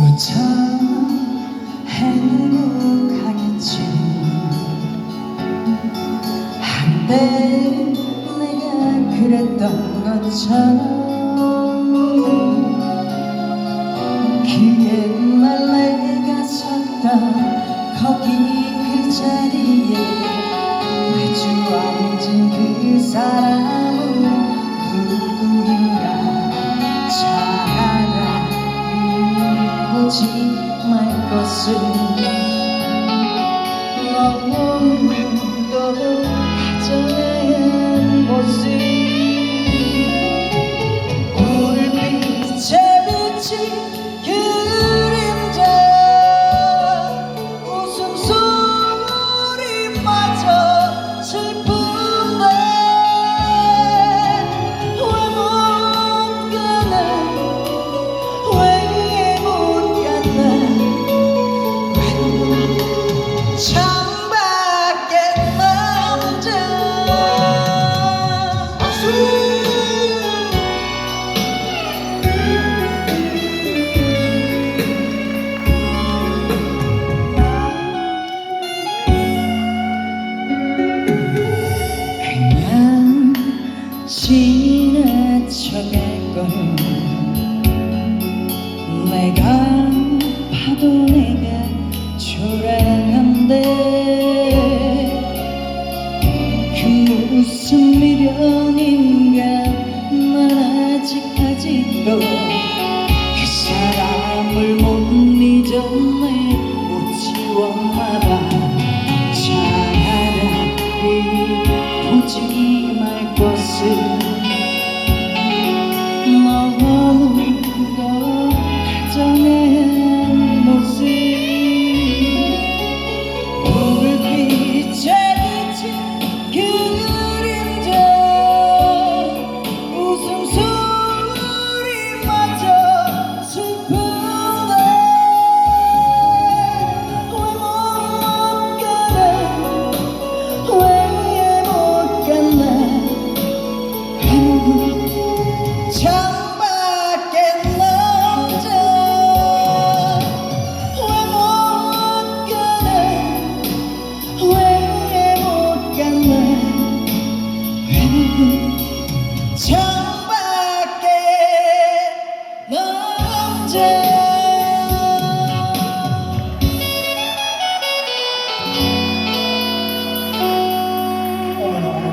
무척 행복하겠지. 한때 내가 그랬던 것처럼 거기 그 자리에 마주 앉은 그 사람은 누구인가 차라리 보지 말 것을 지나쳐갈 걸. 내가 봐도 내가 초라한데. 그 무슨 미련인가? 난 아직까지도 그 사람을 못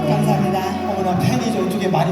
감사합니다. 어머나 팬이 저쪽에 많이